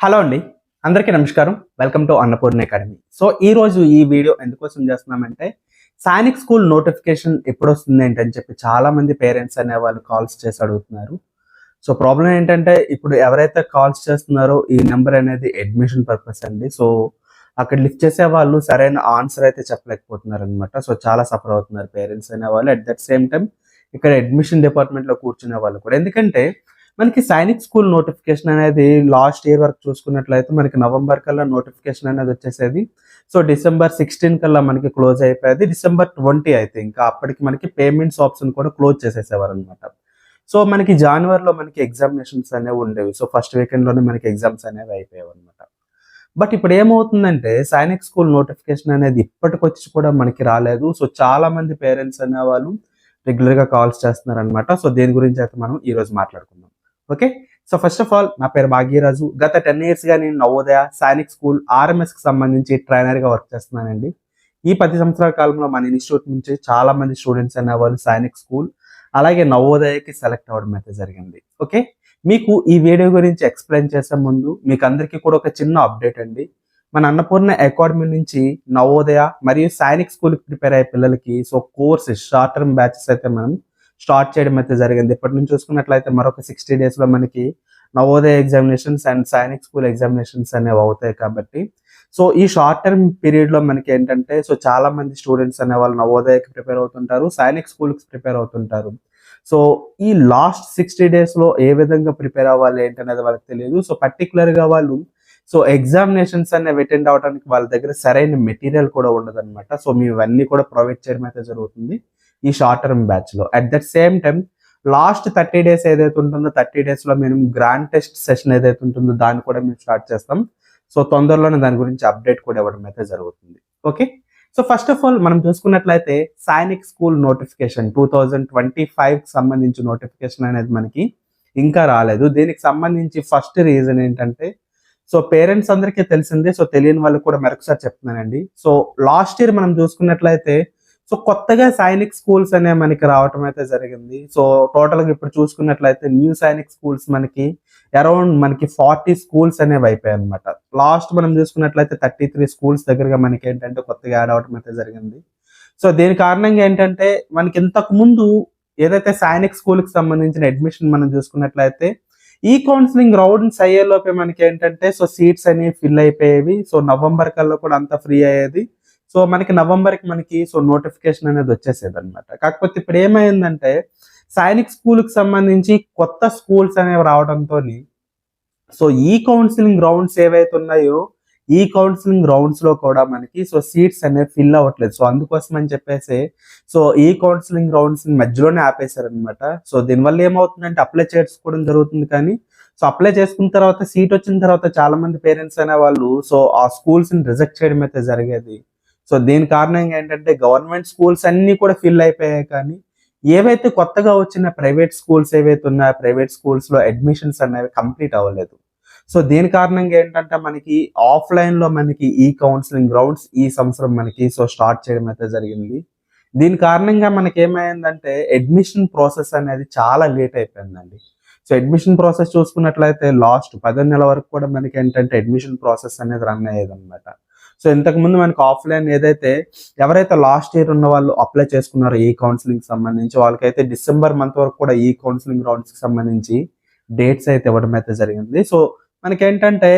Hello అండి. అందరికీ నమస్కారం. Welcome to Annapurna academy. So ఈ రోజు ఈ వీడియో ఎందుకోసం చేస్తున్నామంటే సైనిక్ స్కూల్ నోటిఫికేషన్ ఎప్పుడు వస్తుంది ఏంటని చెప్పి చాలా మంది పేరెంట్స్ అనే వాళ్ళు కాల్స్ చేసి అడుగుతున్నారు. సో ప్రాబ్లం ఏంటంటే ఇప్పుడు ఎవరైతే కాల్స్ చేస్తున్నారో ఈ నెంబర్ అనేది అడ్మిషన్ పర్పస్ అండి. సో అక్కడ లిఫ్ట్ చేసే వాళ్ళు సరైన ఆన్సర్ అయితే చెప్పలేకపోతున్నారు అనమాట సో చాలా సఫర్ అవుతున్నారు పేరెంట్స్ అనే వాళ్ళు. అట్ దట్ సేమ్ టైం ఇక్కడ అడ్మిషన్ డిపార్ట్మెంట్లో కూర్చునే వాళ్ళు కూడా. ఎందుకంటే మనకి సైనిక్ స్కూల్ నోటిఫికేషన్ అనేది లాస్ట్ ఇయర్ వరకు చూసుకున్నట్లయితే మనకి నవంబర్ కల్లా నోటిఫికేషన్ అనేది వచ్చేసేది. సో డిసెంబర్ సిక్స్టీన్ కల్లా మనకి క్లోజ్ అయిపోయేది. డిసెంబర్ ట్వంటీ అయితే ఇంకా అప్పటికి మనకి పేమెంట్స్ ఆప్షన్ కూడా క్లోజ్ చేసేసేవారు అనమాట సో మనకి జనవరిలో మనకి ఎగ్జామినేషన్స్ అనేవి ఉండేవి. సో ఫస్ట్ వీకెండ్లోనే మనకి ఎగ్జామ్స్ అనేవి అయిపోయాయి అనమాట బట్ ఇప్పుడు ఏమవుతుందంటే సైనిక్ స్కూల్ నోటిఫికేషన్ అనేది ఇప్పటికొచ్చి కూడా మనకి రాలేదు. సో చాలా మంది పేరెంట్స్ అనేవాళ్ళు రెగ్యులర్గా కాల్స్ చేస్తున్నారు అనమాట సో దేని గురించి అయితే మనం ఈ రోజు మాట్లాడుకుందాం. Okay? So first of all నా పేరు భాగ్యరాజు. గత టెన్ ఇయర్స్గా నేను నవోదయ సైనిక్ స్కూల్ ఆర్ఎంఎస్కి సంబంధించి ట్రైనర్గా వర్క్ చేస్తున్నానండి. ఈ పది సంవత్సరాల కాలంలో మన ఇన్స్టిట్యూట్ నుంచి చాలా మంది స్టూడెంట్స్ అనేవాళ్ళు సైనిక్ స్కూల్ అలాగే నవోదయకి సెలెక్ట్ అవ్వడం అయితే జరిగింది. ఓకే? మీకు ఈ వీడియో గురించి ఎక్స్ప్లెయిన్ చేసే ముందు మీకు అందరికీ కూడా ఒక చిన్న అప్డేట్ అండి. మన అన్నపూర్ణ అకాడమీ నుంచి నవోదయ మరియు సైనిక్ స్కూల్ ప్రిపేర్ అయ్యే పిల్లలకి so courses short term batches అయితే మనం స్టార్ట్ చేయడం అయితే జరిగింది. ఇప్పటి నుంచి చూసుకున్నట్లయితే మరొక సిక్స్టీ డేస్లో మనకి Navodaya examinations and Sainik school examinations అనేవి అవుతాయి కాబట్టి. సో ఈ షార్ట్ టర్మ్ పీరియడ్లో మనకి ఏంటంటే సో చాలా మంది స్టూడెంట్స్ అనే వాళ్ళు నవోదయకి ప్రిపేర్ అవుతుంటారు సైనిక్ స్కూల్కి ప్రిపేర్ అవుతుంటారు. సో ఈ లాస్ట్ సిక్స్టీ డేస్లో ఏ విధంగా ప్రిపేర్ అవ్వాలి ఏంటనేది వాళ్ళకి తెలియదు. సో పర్టికులర్గా వాళ్ళు సో ఎగ్జామినేషన్స్ అనేవి అటెండ్ అవడానికి వాళ్ళ దగ్గర సరైన మెటీరియల్ కూడా ఉండదనమాట సో మేము ఇవన్నీ కూడా ప్రొవైడ్ చేయడం అయితే జరుగుతుంది. ఈ షార్ట్ టర్మ్ బ్యాచ్లో. At that same time last thirty days ఏదైతే ఉంటుందో థర్టీ డేస్లో మేము గ్రాండ్ టెస్ట్ సెషన్ ఏదైతే ఉంటుందో దాన్ని కూడా మేము స్టార్ట్ చేస్తాం. సో తొందరలోనే దాని గురించి అప్డేట్ కూడా ఇవ్వడం అయితే జరుగుతుంది. Okay so first of all మనం చూసుకున్నట్లయితే Sainik school notification two thousand twenty five సంబంధించి నోటిఫికేషన్ అనేది మనకి ఇంకా రాలేదు. దీనికి సంబంధించి ఫస్ట్ రీజన్ ఏంటంటే సో పేరెంట్స్ అందరికీ తెలిసిందే సో తెలియని వాళ్ళకి కూడా మరొకసారి చెప్తున్నానండి. సో లాస్ట్ ఇయర్ మనం చూసుకున్నట్లయితే సో కొత్తగా సైనిక్ స్కూల్స్ అనే మనకి రావటం అయితే జరిగింది. సో టోటల్గా ఇప్పుడు చూసుకున్నట్లయితే న్యూ సైనిక్ స్కూల్స్ మనకి అరౌండ్ మనకి ఫార్టీ స్కూల్స్ అనేవి అయిపోయాయి అనమాట లాస్ట్ మనం చూసుకున్నట్లయితే థర్టీ త్రీ స్కూల్స్ దగ్గరగా మనకి ఏంటంటే కొత్తగా యాడ్ అవటం అయితే జరిగింది. సో దీని కారణంగా ఏంటంటే మనకి ఇంతకు ముందు ఏదైతే సైనిక్ స్కూల్కి సంబంధించిన అడ్మిషన్ మనం చూసుకున్నట్లయితే ఈ కౌన్సిలింగ్ రౌండ్స్ అయ్యేలోపే మనకి ఏంటంటే సో సీట్స్ అనేవి ఫిల్ అయిపోయేవి. సో నవంబర్ కల్లా కూడా అంతా ఫ్రీ అయ్యేది. సో మనకి నవంబర్కి మనకి సో నోటిఫికేషన్ అనేది వచ్చేసేది అనమాట కాకపోతే ఇప్పుడు ఏమైందంటే సైనిక్ స్కూల్కి సంబంధించి కొత్త స్కూల్స్ అనేవి రావడంతో సో ఈ కౌన్సిలింగ్ రౌండ్స్ ఏవైతే ఉన్నాయో ఈ కౌన్సిలింగ్ రౌండ్స్లో కూడా మనకి సో సీట్స్ అనేవి ఫిల్ అవ్వట్లేదు. సో అందుకోసం అని చెప్పేసి సో ఈ కౌన్సిలింగ్ రౌండ్స్ మధ్యలోనే ఆపేశారు అనమాట సో దీనివల్ల ఏమవుతుందంటే అప్లై చేసుకోవడం జరుగుతుంది కానీ సో అప్లై చేసుకున్న తర్వాత సీట్ వచ్చిన తర్వాత చాలా మంది పేరెంట్స్ అనే వాళ్ళు సో ఆ స్కూల్స్ని రిజెక్ట్ చేయడం అయితే జరిగేది. సో దీని కారణంగా ఏంటంటే గవర్నమెంట్ స్కూల్స్ అన్ని కూడా ఫిల్ అయిపోయాయి కానీ ఏవైతే కొత్తగా వచ్చిన ప్రైవేట్ స్కూల్స్ ఏవైతే ఉన్నాయో ప్రైవేట్ స్కూల్స్లో అడ్మిషన్స్ అనేవి కంప్లీట్ అవ్వలేదు. సో దీని కారణంగా ఏంటంటే మనకి ఆఫ్లైన్లో మనకి ఈ కౌన్సిలింగ్ గ్రౌండ్స్ ఈ సంవత్సరం మనకి సో స్టార్ట్ చేయడం అయితే జరిగింది. దీని కారణంగా మనకి ఏమైందంటే అడ్మిషన్ ప్రాసెస్ అనేది చాలా లేట్ అయిపోయిందండి. సో అడ్మిషన్ ప్రాసెస్ చూసుకున్నట్లయితే లాస్ట్ పదో నెల వరకు కూడా మనకి ఏంటంటే అడ్మిషన్ ప్రాసెస్ అనేది రన్ అయ్యేది అనమాట సో ఇంతకు ముందు మనకి ఆఫ్లైన్ ఏదైతే ఎవరైతే లాస్ట్ ఇయర్ ఉన్న వాళ్ళు అప్లై చేసుకున్నారో ఈ కౌన్సిలింగ్ సంబంధించి వాళ్ళకైతే డిసెంబర్ మంత్ వరకు కూడా ఈ కౌన్సిలింగ్ రౌండ్స్కి సంబంధించి డేట్స్ అయితే ఇవ్వడం అయితే జరిగింది. సో మనకి ఏంటంటే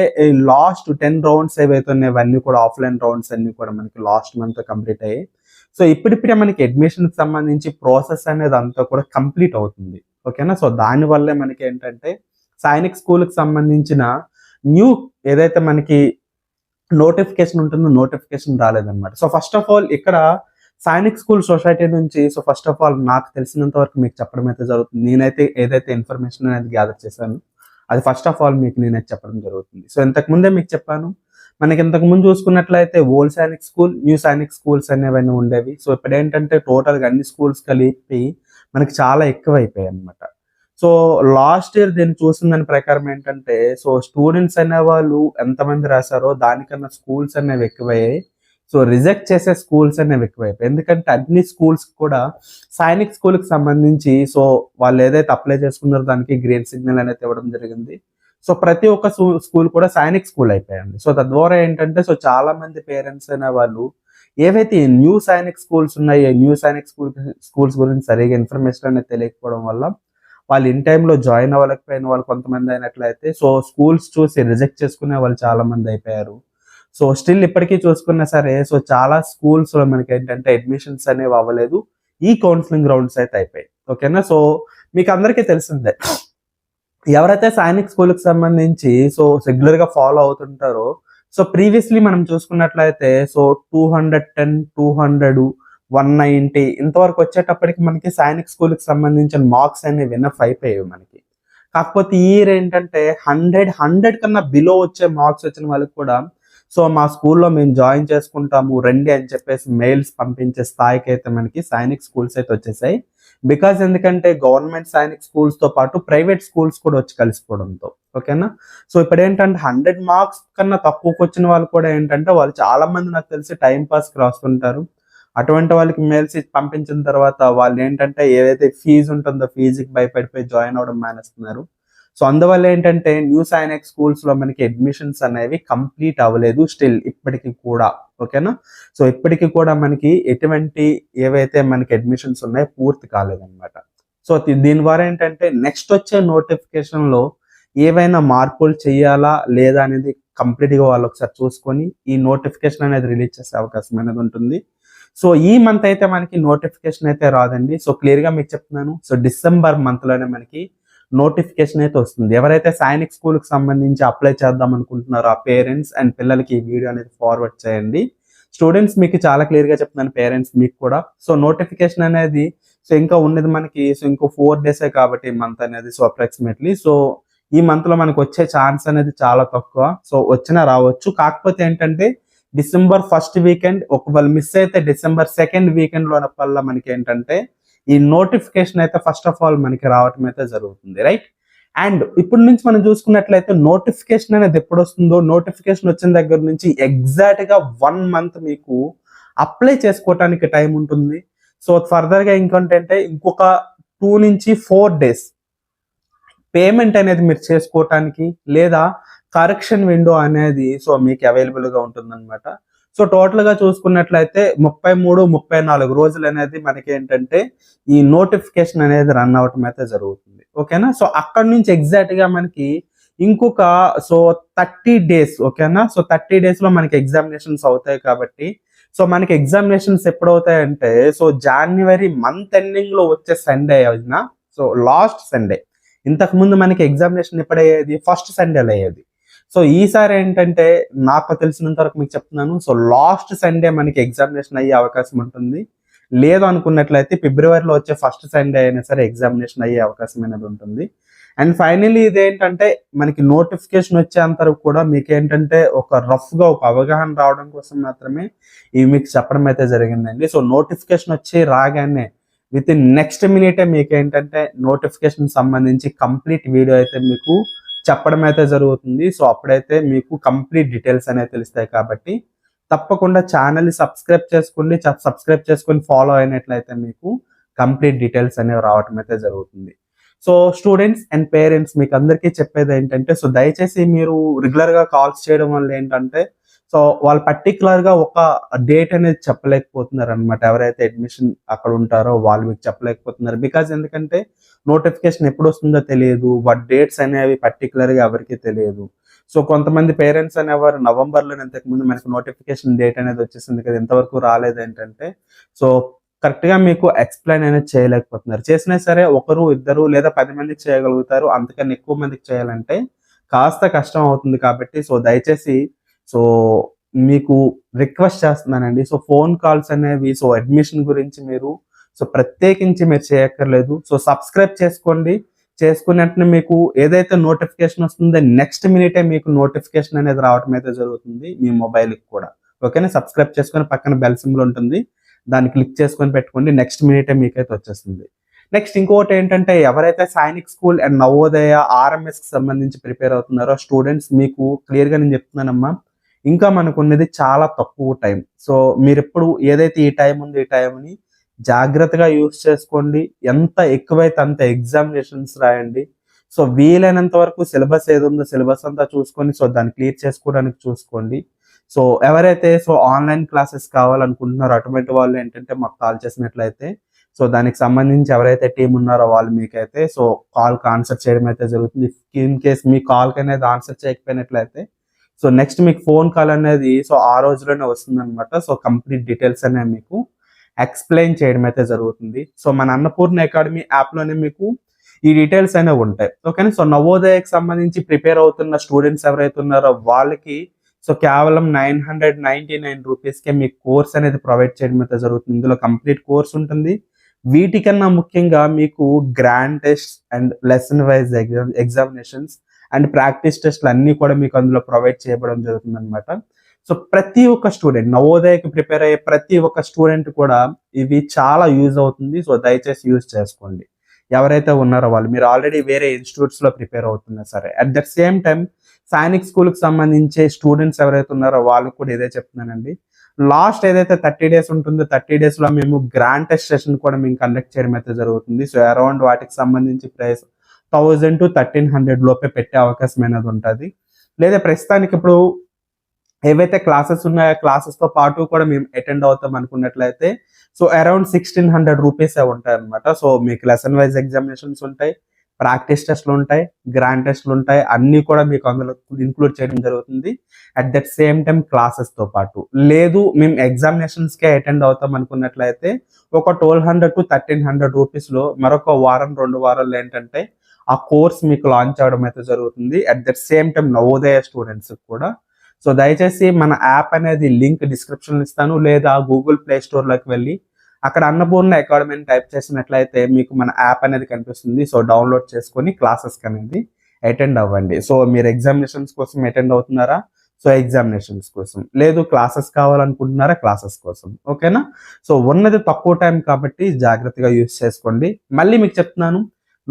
లాస్ట్ టెన్ రౌండ్స్ ఏవైతే ఉన్నాయో అవన్నీ కూడా ఆఫ్లైన్ రౌండ్స్ అన్ని కూడా మనకి లాస్ట్ మంత్ కంప్లీట్ అయ్యాయి. సో ఇప్పుడిప్పుడే మనకి అడ్మిషన్కి సంబంధించి ప్రాసెస్ అనేది అంతా కూడా కంప్లీట్ అవుతుంది. ఓకేనా? సో దాని వల్లే మనకి ఏంటంటే సైనిక్ స్కూల్కి సంబంధించిన న్యూ ఏదైతే మనకి నోటిఫికేషన్ ఉంటుందో నోటిఫికేషన్ రాలేదన్నమాట. సో ఫస్ట్ ఆఫ్ ఆల్ ఇక్కడ సైనిక్ స్కూల్ సొసైటీ నుంచి సో ఫస్ట్ ఆఫ్ ఆల్ నాకు తెలిసినంత వరకు మీకు చెప్పడం అయితే జరుగుతుంది. నేనైతే ఏదైతే ఇన్ఫర్మేషన్ అనేది గ్యాదర్ చేశాను అది ఫస్ట్ ఆఫ్ ఆల్ మీకు నేనైతే చెప్పడం జరుగుతుంది. సో ఇంతకు ముందే మీకు చెప్పాను మనకి ఇంతకు ముందు చూసుకున్నట్లయితే old Sainik school new Sainik schools అనేవన్నీ ఉండేవి. సో ఇప్పుడు ఏంటంటే టోటల్గా అన్ని స్కూల్స్ కలిపి మనకి చాలా ఎక్కువ అయిపోయాయి అనమాట సో లాస్ట్ ఇయర్ దీన్ని చూసిన దాని ప్రకారం ఏంటంటే సో స్టూడెంట్స్ అనేవాళ్ళు ఎంతమంది రాశారో దానికన్నా స్కూల్స్ అనేవి ఎక్కువయ్యాయి. సో రిజెక్ట్ చేసే స్కూల్స్ అనేవి ఎక్కువైపోయి ఎందుకంటే అన్ని స్కూల్స్ కూడా సైనిక్ స్కూల్కి సంబంధించి సో వాళ్ళు ఏదైతే అప్లై చేసుకున్నారో దానికి గ్రీన్ సిగ్నల్ అనేది ఇవ్వడం జరిగింది. సో ప్రతి ఒక్క స్కూల్ కూడా సైనిక్ స్కూల్ అయిపోయింది. సో తద్వారా ఏంటంటే సో చాలా మంది పేరెంట్స్ అయిన వాళ్ళు ఏవైతే న్యూ సైనిక్ స్కూల్స్ ఉన్నాయో న్యూ సైనిక్ స్కూల్ స్కూల్స్ గురించి సరిగా ఇన్ఫర్మేషన్ అనేది తెలియకపోవడం వల్ల వాళ్ళు ఇన్ టైంలో జాయిన్ అవ్వలేకపోయిన వాళ్ళు కొంతమంది అయినట్లయితే సో స్కూల్స్ చూసి రిజెక్ట్ చేసుకునే వాళ్ళు చాలా మంది అయిపోయారు. సో స్టిల్ ఇప్పటికీ చూసుకున్నా సరే సో చాలా స్కూల్స్లో మనకి ఏంటంటే అడ్మిషన్స్ అనేవి అవ్వలేదు. ఈ కౌన్సిలింగ్ రౌండ్స్ అయితే అయిపోయాయి. ఓకేనా? సో మీకు అందరికీ తెలిసిందే. ఎవరైతే సైనిక్ స్కూల్కి సంబంధించి సో రెగ్యులర్గా ఫాలో అవుతుంటారో సో ప్రీవియస్లీ మనం చూసుకున్నట్లయితే so two hundred ten two hundred one ninety. ఇంతవరకు వచ్చేటప్పటికి మనకి సైనిక్ స్కూల్కి సంబంధించిన మార్క్స్ అనేవి ఎనఫ్ అయిపోయాయి మనకి. కాకపోతే ఈ ఇయర్ ఏంటంటే హండ్రెడ్ హండ్రెడ్ కన్నా బిలో వచ్చే మార్క్స్ వచ్చిన వాళ్ళకి కూడా సో మా స్కూల్లో మేము జాయిన్ చేసుకుంటాము రండి అని చెప్పేసి మెయిల్స్ పంపించే స్థాయికి అయితే మనకి సైనిక్ స్కూల్స్ అయితే వచ్చేసాయి. బికాజ్ ఎందుకంటే గవర్నమెంట్ సైనిక్ స్కూల్స్తో పాటు ప్రైవేట్ స్కూల్స్ కూడా వచ్చి కలిసిపోవడంతో ఓకేనా? సో ఇప్పుడు ఏంటంటే హండ్రెడ్ మార్క్స్ కన్నా తక్కువకి వచ్చిన వాళ్ళు కూడా ఏంటంటే వాళ్ళు చాలా మంది నాకు తెలిసి టైం పాస్ రాస్తుంటారు. అటువంటి వాళ్ళకి మెయిల్స్ పంపించిన తర్వాత వాళ్ళు ఏంటంటే ఏదైతే ఫీజు ఉంటుందో ఫీజుకి భయపడిపోయి జాయిన్ అవ్వడం మానేస్తున్నారు. సో అందువల్ల ఏంటంటే న్యూ సైనిక్ స్కూల్స్లో మనకి అడ్మిషన్స్ అనేవి కంప్లీట్ అవ్వలేదు. స్టిల్ ఇప్పటికి కూడా ఓకేనా సో ఇప్పటికి కూడా మనకి ఎటువంటి ఏవైతే మనకి అడ్మిషన్స్ ఉన్నాయో పూర్తి కాలేదన్నమాట. సో దీని ద్వారా ఏంటంటే నెక్స్ట్ వచ్చే నోటిఫికేషన్లో ఏవైనా మార్పులు చేయాలా లేదా అనేది కంప్లీట్గా వాళ్ళు ఒకసారి చూసుకొని ఈ నోటిఫికేషన్ అనేది రిలీజ్ చేసే అవకాశం అనేది ఉంటుంది. సో ఈ మంత్ అయితే మనకి నోటిఫికేషన్ అయితే రాదండి. సో క్లియర్గా మీకు చెప్తున్నాను. సో డిసెంబర్ మంత్లోనే మనకి నోటిఫికేషన్ అయితే వస్తుంది. ఎవరైతే సైనిక్ స్కూల్కి సంబంధించి అప్లై చేద్దాం అనుకుంటున్నారో ఆ పేరెంట్స్ అండ్ పిల్లలకి ఈ వీడియో అనేది ఫార్వర్డ్ చేయండి. స్టూడెంట్స్ మీకు చాలా క్లియర్గా చెప్తున్నాను పేరెంట్స్ మీకు కూడా. సో నోటిఫికేషన్ అనేది సో ఇంకా ఉన్నది మనకి సో ఇంకో ఫోర్ డేసే కాబట్టి మంత్ అనేది సో అప్రాక్సిమేట్లీ సో ఈ మంత్లో మనకు వచ్చే ఛాన్స్ అనేది చాలా తక్కువ. సో వచ్చినా రావచ్చు. కాకపోతే ఏంటంటే డిసెంబర్ ఫస్ట్ వీకెండ్ ఒకవేళ మిస్ అయితే డిసెంబర్ సెకండ్ వీకెండ్లో వల్ల మనకి ఏంటంటే ఈ నోటిఫికేషన్ అయితే ఫస్ట్ ఆఫ్ ఆల్ మనకి రావటం అయితే జరుగుతుంది రైట్ అండ్ ఇప్పటి నుంచి మనం చూసుకున్నట్లయితే నోటిఫికేషన్ అనేది ఎప్పుడు వస్తుందో నోటిఫికేషన్ వచ్చిన దగ్గర నుంచి ఎగ్జాక్ట్గా వన్ మంత్ మీకు అప్లై చేసుకోవటానికి టైం ఉంటుంది. సో ఫర్దర్గా ఇంకొంటే ఇంకొక టూ నుంచి ఫోర్ డేస్ పేమెంట్ అనేది మీరు చేసుకోవటానికి లేదా కరెక్షన్ విండో అనేది సో మీకు అవైలబుల్గా ఉంటుంది అనమాట సో టోటల్గా చూసుకున్నట్లయితే ముప్పై మూడు ముప్పై నాలుగు రోజులు అనేది మనకి ఏంటంటే ఈ నోటిఫికేషన్ అనేది రన్ అవటం అయితే జరుగుతుంది. ఓకేనా సో అక్కడ నుంచి ఎగ్జాక్ట్గా మనకి ఇంకొక సో థర్టీ డేస్ ఓకేనా సో థర్టీ డేస్లో మనకి ఎగ్జామినేషన్స్ అవుతాయి కాబట్టి సో మనకి ఎగ్జామినేషన్స్ ఎప్పుడు అవుతాయంటే సో జనవరి మంత్ ఎండింగ్లో వచ్చే సండే అయినా సో లాస్ట్ సండే ఇంతకు ముందు మనకి ఎగ్జామినేషన్ ఎప్పుడయ్యేది? ఫస్ట్ సండేలో అయ్యేది సో ఈసారి ఏంటంటే నాకు తెలిసినంత వరకు మీకు చెప్తున్నాను. సో లాస్ట్ సండే మనకి ఎగ్జామినేషన్ అయ్యే అవకాశం ఉంటుంది. లేదు అనుకున్నట్లయితే ఫిబ్రవరిలో వచ్చే ఫస్ట్ సండే అయినా సరే ఎగ్జామినేషన్ అయ్యే అవకాశం అనేది ఉంటుంది. అండ్ ఫైనలీ ఇదేంటంటే మనకి నోటిఫికేషన్ వచ్చే వరకు కూడా మీకు ఏంటంటే ఒక రఫ్గా ఒక అవగాహన రావడం కోసం మాత్రమే ఇవి మీకు చెప్పడం అయితే జరిగిందండి. సో నోటిఫికేషన్ వచ్చి రాగానే విత్ ఇన్ నెక్స్ట్ మినిటే మీకు ఏంటంటే నోటిఫికేషన్ సంబంధించి కంప్లీట్ వీడియో అయితే మీకు చెప్పడం అయితే జరుగుతుంది. సో అప్పుడైతే మీకు కంప్లీట్ డీటెయిల్స్ అనేవి తెలుస్తాయి కాబట్టి తప్పకుండా ఛానల్ని సబ్స్క్రైబ్ చేసుకోండి. సబ్స్క్రైబ్ చేసుకొని ఫాలో అయినట్లయితే మీకు కంప్లీట్ డీటెయిల్స్ అనేవి రావడం అయితే జరుగుతుంది. సో స్టూడెంట్స్ అండ్ పేరెంట్స్ మీకు అందరికీ చెప్పేది ఏంటంటే సో దయచేసి మీరు రెగ్యులర్గా కాల్స్ చేయడం వల్ల ఏంటంటే సో వాళ్ళు పర్టికులర్గా ఒక డేట్ అనేది చెప్పలేకపోతున్నారు అనమాట ఎవరైతే అడ్మిషన్ అక్కడ ఉంటారో వాళ్ళు మీకు చెప్పలేకపోతున్నారు. బికాజ్ ఎందుకంటే నోటిఫికేషన్ ఎప్పుడు వస్తుందో తెలియదు. వాటి డేట్స్ అనేవి పర్టికులర్గా ఎవరికి తెలియదు. సో కొంతమంది పేరెంట్స్ అనేవారు నవంబర్లో మనకు నోటిఫికేషన్ డేట్ అనేది వచ్చేసింది కదా ఇంతవరకు రాలేదు ఏంటంటే సో కరెక్ట్గా మీకు ఎక్స్ప్లెయిన్ అనేది చేయలేకపోతున్నారు. చేసినా సరే ఒకరు ఇద్దరు లేదా పది మందికి చేయగలుగుతారు. అంతకన్నా ఎక్కువ మందికి చేయాలంటే కాస్త కష్టం అవుతుంది కాబట్టి సో దయచేసి సో మీకు రిక్వెస్ట్ చేస్తున్నానండి. సో ఫోన్ కాల్స్ అనేవి సో అడ్మిషన్ గురించి మీరు సో ప్రత్యేకించి మీరు చేయక్కర్లేదు. సో సబ్స్క్రైబ్ చేసుకోండి. చేసుకున్నట్టునే మీకు ఏదైతే నోటిఫికేషన్ వస్తుందో నెక్స్ట్ మినిటే మీకు నోటిఫికేషన్ అనేది రావటం అయితే జరుగుతుంది మీ మొబైల్కి కూడా. ఓకేనా? సబ్స్క్రైబ్ చేసుకొని పక్కన బెల్ సింబల్ ఉంటుంది. దాన్ని క్లిక్ చేసుకొని పెట్టుకోండి. నెక్స్ట్ మినిటే మీకైతే వచ్చేస్తుంది. నెక్స్ట్ ఇంకోటి ఏంటంటే ఎవరైతే సైనిక్ స్కూల్ అండ్ నవోదయ ఆర్ఎంఎస్కి సంబంధించి ప్రిపేర్ అవుతున్నారో స్టూడెంట్స్ మీకు క్లియర్గా నేను చెప్తున్నానమ్మా. ఇంకా మనకు ఉన్నది చాలా తక్కువ టైం సో మీరు ఎప్పుడు ఏదైతే ఈ టైం ఉంది ఈ టైంని జాగ్రత్తగా యూస్ చేసుకోండి. ఎంత ఎక్కువైతే అంత ఎగ్జామినేషన్స్ రాయండి. సో వీలైనంత వరకు సిలబస్ ఏది ఉందో సిలబస్ అంతా చూసుకొని సో దాన్ని క్లియర్ చేసుకోవడానికి చూసుకోండి. సో ఎవరైతే సో ఆన్లైన్ క్లాసెస్ కావాలనుకుంటున్నారో అటువంటి వాళ్ళు ఏంటంటే మాకు కాల్ చేసినట్లయితే సో దానికి సంబంధించి ఎవరైతే టీం ఉన్నారో వాళ్ళు మీకైతే సో కాల్ ఆన్సర్ చేయడం అయితే జరుగుతుంది. ఇన్ కేస్ మీ కాల్కి అనేది ఆన్సర్ చేయకపోయినట్లయితే సో నెక్స్ట్ మీకు ఫోన్ కాల్ అనేది సో ఆ రోజులోనే వస్తుంది అనమాట సో కంప్లీట్ డీటెయిల్స్ అనేవి మీకు ఎక్స్ప్లెయిన్ చేయడం అయితే జరుగుతుంది. సో మన అన్నపూర్ణ అకాడమీ యాప్లోనే మీకు ఈ డీటెయిల్స్ అనేవి ఉంటాయి. ఓకేనా? సో నవోదయకి సంబంధించి ప్రిపేర్ అవుతున్న స్టూడెంట్స్ ఎవరైతే ఉన్నారో వాళ్ళకి సో కేవలం నైన్ హండ్రెడ్ నైన్టీ నైన్ రూపీస్కే మీకు కోర్స్ అనేది ప్రొవైడ్ చేయడం అయితే జరుగుతుంది. ఇందులో కంప్లీట్ కోర్స్ ఉంటుంది. వీటికన్నా ముఖ్యంగా మీకు grand test and lesson wise exam examinations and practice టెస్ట్లు అన్ని కూడా మీకు అందులో ప్రొవైడ్ చేయబడడం జరుగుతుంది అనమాట సో ప్రతి ఒక్క స్టూడెంట్ నవోదయకి ప్రిపేర్ అయ్యే ప్రతి ఒక్క స్టూడెంట్ కూడా ఇవి చాలా యూజ్ అవుతుంది. సో దయచేసి యూజ్ చేసుకోండి. ఎవరైతే ఉన్నారో వాళ్ళు మీరు ఆల్రెడీ వేరే ఇన్స్టిట్యూట్స్లో ప్రిపేర్ అవుతున్నా సరే. At the same time Sainik స్కూల్కి సంబంధించే స్టూడెంట్స్ ఎవరైతే ఉన్నారో వాళ్ళకు కూడా ఇదే చెప్తున్నానండి. లాస్ట్ ఏదైతే థర్టీ డేస్ ఉంటుందో థర్టీ డేస్లో మేము గ్రాండ్ టెస్ట్ సెషన్ కూడా మేము కండక్ట్ చేయడం అయితే జరుగుతుంది. సో అరౌండ్ వాటికి సంబంధించి price thousand to thirteen hundred లోపే పెట్టే అవకాశం అనేది ఉంటుంది. లేదా ప్రస్తుతానికి ఇప్పుడు ఏవైతే క్లాసెస్ ఉన్నాయో క్లాసెస్తో పాటు కూడా మేము అటెండ్ అవుతాం అనుకున్నట్లయితే so around sixteen hundred rupees ఉంటాయి అనమాట సో మీకు లెసన్ వైజ్ ఎగ్జామినేషన్స్ ఉంటాయి ప్రాక్టీస్ టెస్ట్లు ఉంటాయి గ్రాండ్ టెస్ట్లు ఉంటాయి అన్ని కూడా మీకు అందులో ఇంక్లూడ్ చేయడం జరుగుతుంది. అట్ దట్ సేమ్ టైం క్లాసెస్తో పాటు. లేదు మేము ఎగ్జామినేషన్స్కే అటెండ్ అవుతాం అనుకున్నట్లయితే ఒక twelve hundred to thirteen hundred రూపీస్లో మరొక వారం రెండు వారాలు ఏంటంటే ఆ కోర్స్ మీకు లాంచ్ అవడం అయితే జరుగుతుంది. At that same time Navodaya students కూడా. సో దయచేసి మన యాప్ అనేది లింక్ డిస్క్రిప్షన్ ఇస్తాను. లేదా గూగుల్ ప్లే స్టోర్లోకి వెళ్ళి అక్కడ అన్నపూర్ణ అకాడమీ టైప్ చేసినట్లయితే మీకు మన యాప్ అనేది కనిపిస్తుంది. సో డౌన్లోడ్ చేసుకొని క్లాసెస్ అనేది అటెండ్ అవ్వండి. సో మీరు ఎగ్జామినేషన్స్ కోసం అటెండ్ అవుతున్నారా? సో ఎగ్జామినేషన్స్ కోసం. లేదు క్లాసెస్ కావాలనుకుంటున్నారా? క్లాసెస్ కోసం. ఓకేనా సో ఉన్నది తక్కువ టైం కాబట్టి జాగ్రత్తగా యూస్ చేసుకోండి. మళ్ళీ మీకు చెప్తున్నాను.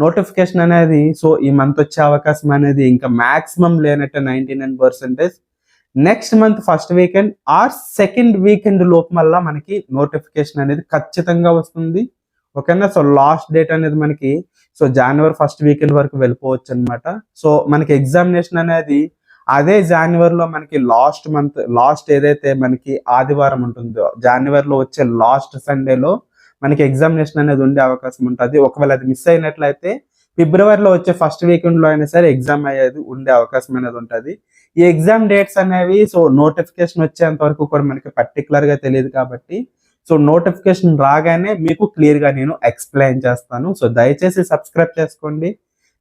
నోటిఫికేషన్ అనేది సో ఈ మంత్ వచ్చే అవకాశం అనేది ఇంకా మాక్సిమం లేనట్టు ninety nine percentage. Next month first weekend or second weekend లోపు వల్ల మనకి నోటిఫికేషన్ అనేది ఖచ్చితంగా వస్తుంది. ఓకేనా? సో లాస్ట్ డేట్ అనేది మనకి సో జనవరి ఫస్ట్ వీకెండ్ వరకు వెళ్ళిపోవచ్చు అనమాట సో మనకి ఎగ్జామినేషన్ అనేది అదే జనవరిలో మనకి లాస్ట్ మంత్ లాస్ట్ ఏదైతే మనకి ఆదివారం ఉంటుందో జనవరిలో వచ్చే లాస్ట్ సండేలో మనకి ఎగ్జామినేషన్ అనేది ఉండే అవకాశం ఉంటుంది. ఒకవేళ అది మిస్ అయినట్లయితే ఫిబ్రవరిలో వచ్చే ఫస్ట్ వీకెండ్లో అయినా సరే ఎగ్జామ్ అయ్యేది ఉండే అవకాశం అనేది ఉంటుంది. ఈ ఎగ్జామ్ డేట్స్ అనేవి సో నోటిఫికేషన్ వచ్చేంత వరకు కూడా మనకి పర్టికులర్గా తెలియదు కాబట్టి సో నోటిఫికేషన్ రాగానే మీకు క్లియర్గా నేను ఎక్స్ప్లెయిన్ చేస్తాను. సో దయచేసి సబ్స్క్రైబ్ చేసుకోండి.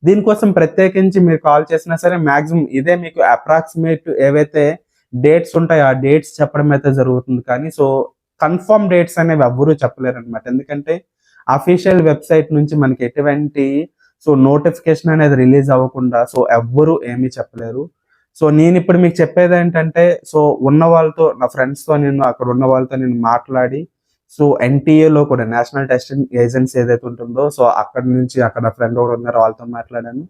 దీనికోసం ప్రత్యేకించి మీరు కాల్ చేసినా సరే మాక్సిమం ఇదే మీకు అప్రాక్సిమేట్ ఏవైతే డేట్స్ ఉంటాయో ఆ డేట్స్ చెప్పడం అయితే జరుగుతుంది. కానీ సో కన్ఫర్మ్ డేట్స్ అనేవి ఎవ్వరూ చెప్పలేరు అనమాట ఎందుకంటే అఫీషియల్ వెబ్సైట్ నుంచి మనకి ఎటువంటి సో నోటిఫికేషన్ అనేది రిలీజ్ అవ్వకుండా సో ఎవ్వరు ఏమీ చెప్పలేరు. సో నేను ఇప్పుడు మీకు చెప్పేది ఏంటంటే సో ఉన్న వాళ్ళతో నా ఫ్రెండ్స్తో నేను అక్కడ ఉన్న వాళ్ళతో నేను మాట్లాడి సో ఎన్టీఏలో కూడా నేషనల్ టెస్టింగ్ ఏజెన్సీ ఏదైతే ఉంటుందో సో అక్కడ నుంచి అక్కడ ఫ్రెండ్ ఒకరు ఉన్నారో వాళ్ళతో మాట్లాడాను.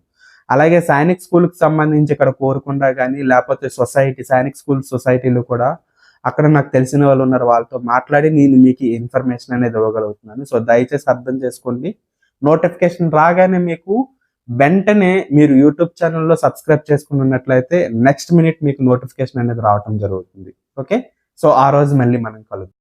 అలాగే సైనిక్ స్కూల్కి సంబంధించి ఇక్కడ కోరుకుండా కానీ లేకపోతే సొసైటీ సైనిక్ స్కూల్ సొసైటీలు కూడా అక్కడ నాకు తెలిసిన వాళ్ళు ఉన్నారు వాళ్ళతో మాట్లాడి నేను మీకు ఇన్ఫర్మేషన్ అనేది ఇవ్వగలుగుతున్నాను. సో దయచేసి అర్థం చేసుకోండి. నోటిఫికేషన్ రాగానే మీకు వెంటనే మీరు యూట్యూబ్ ఛానల్లో సబ్స్క్రైబ్ చేసుకుని ఉన్నట్లయితే నెక్స్ట్ మినిట్ మీకు నోటిఫికేషన్ అనేది రావటం జరుగుతుంది. ఓకే సో ఆ రోజు మళ్ళీ మనం కలుద్దాం.